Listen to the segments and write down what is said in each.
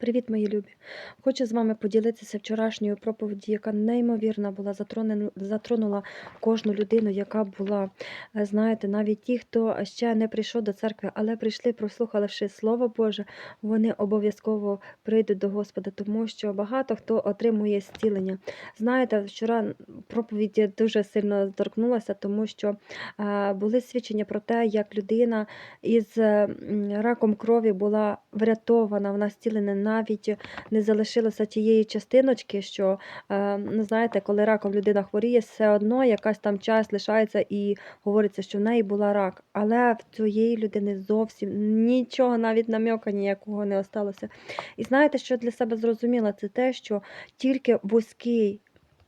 Привіт, мої любі! Хочу з вами поділитися вчорашньою проповіді, яка неймовірна була, затронула кожну людину, яка була, е, знаєте, навіть ті, хто ще не прийшов до церкви, але прийшли, прослухавши Слово Боже, вони обов'язково прийдуть до Господа, тому що багато хто отримує зцілення. Знаєте, вчора проповідь дуже сильно торкнулася, тому що е, були свідчення про те, як людина із раком крові була врятована, вона зцілена, навіть не залишилося тієї частиночки, що е, ну, знаєте, коли раком людина хворіє, все одно якась там час лишається і говориться, що в неї була рак. Але в цієї людини зовсім нічого, навіть намьока ніякого не осталося. І знаєте, що для себе зрозуміла? Це те, що тільки вузький,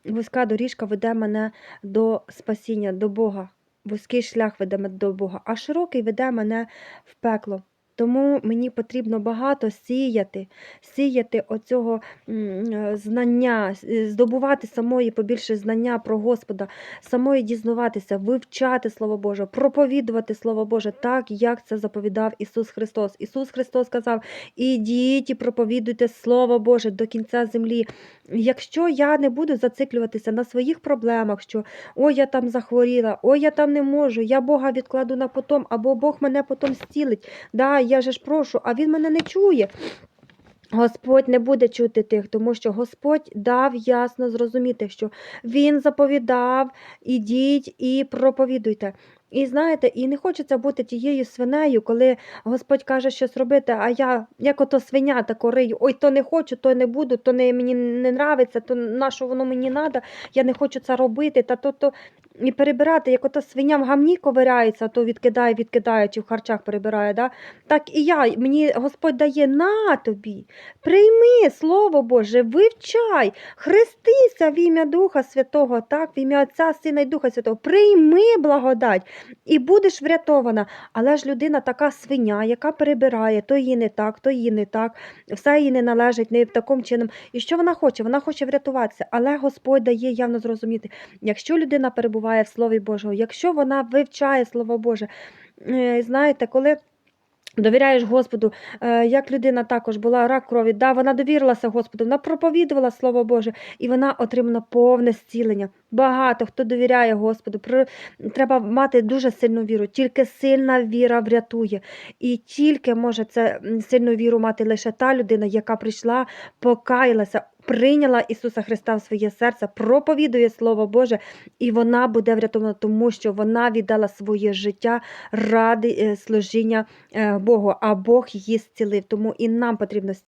вузька доріжка веде мене до спасіння, до Бога. Вузький шлях веде мене до Бога, а широкий веде мене в пекло. Тому мені потрібно багато сіяти, сіяти оцього е, знання, е, здобувати самої побільше знання про Господа, самої дізнаватися, вивчати Слово Боже, проповідувати Слово Боже так, як це заповідав Ісус Христос. Ісус Христос сказав: ідіть і проповідуйте Слово Боже до кінця землі. Якщо я не буду зациклюватися на своїх проблемах, що ой, я там захворіла, ой, я там не можу, я Бога відкладу на потом, або Бог мене потім зцілить. Да, я же ж прошу, а він мене не чує. Господь не буде чути тих, тому що Господь дав ясно зрозуміти, що Він заповідав, ідіть і проповідуйте. І знаєте, і не хочеться бути тією свинею, коли Господь каже щось робити, а я, як ото свиня тако рию, ой, то не хочу, то не буду, то не, мені не нравиться, то на що воно мені треба, я не хочу це робити, та то, то і перебирати, як ото свиня в гамні ковиряється, то відкидає, відкидає, чи в харчах перебирає. Да? Так і я, мені Господь дає на тобі, прийми Слово Боже, вивчай, хрестися в ім'я Духа Святого, так, в ім'я Отця, Сина і Духа Святого, прийми благодать і будеш врятована. Але ж людина така свиня, яка перебирає, то її не так, то її не так, все їй не належить, не в такому чином. І що вона хоче? Вона хоче врятуватися, але Господь дає явно зрозуміти, якщо людина перебуває в Слові Божого, якщо вона вивчає Слово Боже, е, знаєте, коли. Довіряєш Господу, Е, як людина також була рак крові, да, вона довірилася Господу, вона проповідувала Слово Боже, і вона отримала повне зцілення. Багато хто довіряє Господу. Треба мати дуже сильну віру. Тільки сильна віра врятує. І тільки може це сильну віру мати лише та людина, яка прийшла, покаялася, прийняла Ісуса Христа в своє серце, проповідує Слово Боже, і вона буде врятована, тому що вона віддала своє життя ради е, служіння е, Богу, а Бог її зцілив. Тому і нам потрібно